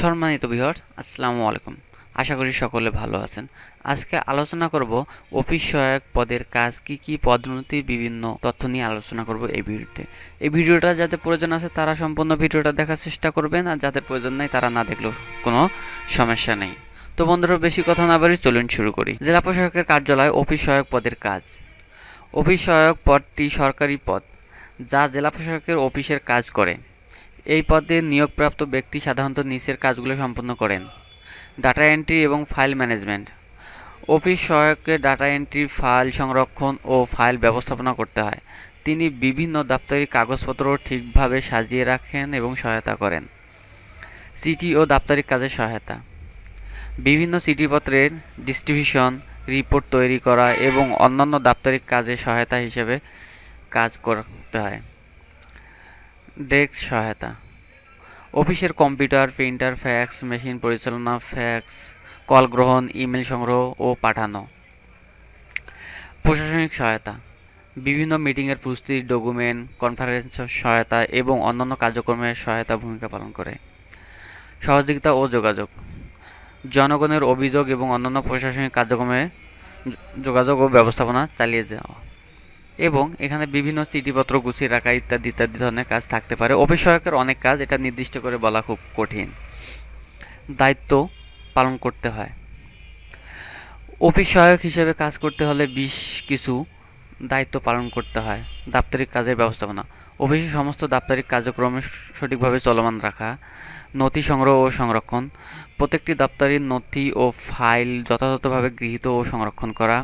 সম্মানিত বিহর আসসালামু আলাইকুম। আশা করি সকলে ভালো আছেন। আজকে আলোচনা করব অফিস সহায়ক পদের কাজ কি কি পদোন্নতির বিভিন্ন তথ্য নিয়ে আলোচনা করব এই ভিডিওতে। এই ভিডিওটা যাদের প্রয়োজন আছে তারা সম্পূর্ণ ভিডিওটা দেখার চেষ্টা করবেন আর যাদের প্রয়োজন নেই তারা না দেখলেও কোনো সমস্যা নেই। তো বন্ধুরা, বেশি কথা না বাড়ি চলুন শুরু করি। জেলা প্রশাসকের কার্যালয় অফিস সহায়ক পদের কাজ। অফিস সহায়ক পদটি সরকারি পদ, যা জেলা প্রশাসকের অফিসের কাজ করে। এই পদে নিয়োগপ্রাপ্ত ব্যক্তি সাধারণত নিচের কাজগুলো সম্পন্ন করেন। ডাটা এন্ট্রি এবং ফাইল ম্যানেজমেন্ট। অফিস সহায়ককে ডাটা এন্ট্রি, ফাইল সংরক্ষণ ও ফাইল ব্যবস্থাপনা করতে হয়। তিনি বিভিন্ন দাপ্তরিক কাগজপত্র ঠিকভাবে সাজিয়ে রাখেন এবং সহায়তা করেন। সিটি ও দাপ্তরিক কাজের সহায়তা। বিভিন্ন চিঠিপত্রের ডিস্ট্রিবিউশন, রিপোর্ট তৈরি করা এবং অন্যান্য দাপ্তরিক কাজে সহায়তা হিসেবে কাজ করতে হয়। ডেস্ক সহায়তা। অফিসের কম্পিউটার, প্রিন্টার, ফ্যাক্স, মেশিন পরিচালনা, ফ্যাক্স, কল গ্রহণ, ইমেল সংগ্রহ ও পাঠানো। প্রশাসনিক সহায়তা। বিভিন্ন মিটিংয়ের প্রস্তুতি, ডকুমেন্ট, কনফারেন্স সহায়তা এবং অন্যান্য কার্যক্রমের সহায়তা ভূমিকা পালন করে। সহযোগিতা ও যোগাযোগ। জনগণের অভিযোগ এবং অন্যান্য প্রশাসনিক কার্যক্রমে যোগাযোগ ও ব্যবস্থাপনা চালিয়ে যাওয়া। এবং এখানে বিভিন্ন চিঠিপত্র গুছিয়ে রাখা ইত্যাদি ইত্যাদি ধরনের কাজ থাকতে পারে। অফিস সহায়কের অনেক কাজ এটা নির্দিষ্ট করে বলা খুব কঠিন। দায়িত্ব পালন করতে হয়। অফিস সহায়ক হিসেবে কাজ করতে হলে বিশ কিছু দায়িত্ব পালন করতে হয়। দাপ্তরিক কাজের ব্যবস্থাপনা। অফিসের সমস্ত দাপ্তরিক কার্যক্রমে সঠিকভাবে চলমান রাখা, নথি সংগ্রহ ও সংরক্ষণ, প্রত্যেকটি দপ্তরের নথি ও ফাইল যথাযথভাবে গৃহীত ও সংরক্ষণ করা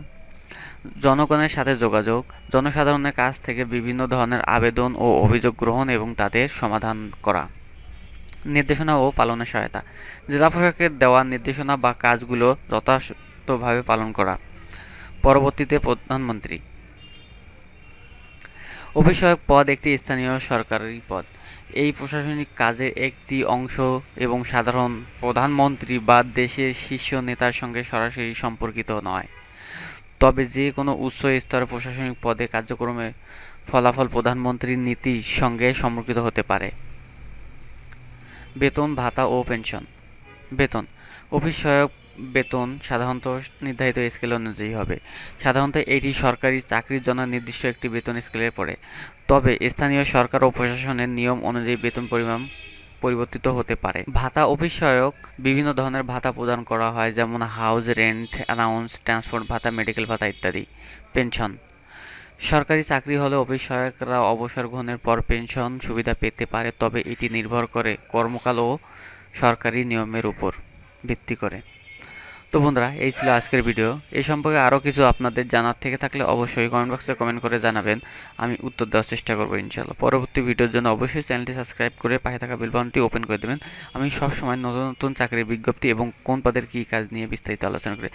জনগণের সাথে যোগাযোগ, জনসাধারণের কাছ থেকে বিভিন্ন ধরনের আবেদন ও অভিযোগ গ্রহণ এবং তাদের সমাধান করা, নির্দেশনা ও পালনের সহায়তা, জেলা প্রশাসকের দেওয়া নির্দেশনা বা কাজগুলো যথাযথভাবে পালন করা। পরবর্তীতে প্রধানমন্ত্রী। অফিসহায়ক পদ একটি স্থানীয় সরকারি পদ। এই প্রশাসনিক কাজের একটি অংশ এবং সাধারণ প্রধানমন্ত্রী বা দেশের শীর্ষ নেতার সঙ্গে সরাসরি সম্পর্কিত নয়। তবে যে কোনো উচ্চ স্তরের প্রশাসনিক পদে কার্যক্রমের ফলাফল প্রধানমন্ত্রীর নীতির সঙ্গে সম্পর্কিত হতে পারে। বেতন, ভাতা ও পেনশন। বেতন। অফিস সহায়ক বেতন সাধারণত নির্ধারিত স্কেল অনুযায়ী হবে। সাধারণত এটি সরকারি চাকরির জন্য নির্দিষ্ট একটি বেতন স্কেলে পড়ে। তবে স্থানীয় সরকার ও প্রশাসনের নিয়ম অনুযায়ী বেতন পরিমাণ পরিবর্তিত হতে পারে। ভাতা অফিস সহায়ক বিভিন্ন ধরনের ভাতা প্রদান করা হয়, যেমন হাউস রেন্ট অ্যালাউন্স ট্রান্সপোর্ট ভাতা মেডিকেল ভাতা ইত্যাদি। পেনশন সরকারি চাকরি হলে অফিস সহায়করা অবসর গ্রহণের পর পেনশন সুবিধা পেতে পারে, তবে এটি নির্ভর করে কর্মকাল ও সরকারি নিয়মের উপর ভিত্তি করে। তো বন্ধুরা, এই ছিল আজকের ভিডিও। এই সম্পর্কে আরও কিছু আপনাদের জানার থেকে থাকলে অবশ্যই কমেন্ট বক্সে কমেন্ট করে জানাবেন। আমি উত্তর দেওয়ার চেষ্টা করব ইনশাল্লাহ পরবর্তী ভিডিওর জন্য অবশ্যই চ্যানেলটি সাবস্ক্রাইব করে পাশে থাকা বিলবনটি ওপেন করে দেবেন। আমি সবসময় নতুন নতুন চাকরির বিজ্ঞপ্তি এবং কোন পদের কী কাজ নিয়ে বিস্তারিত আলোচনা করি।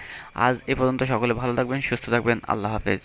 আজ এ পর্যন্ত সকলে ভালো থাকবেন, সুস্থ থাকবেন। আল্লাহ হাফেজ।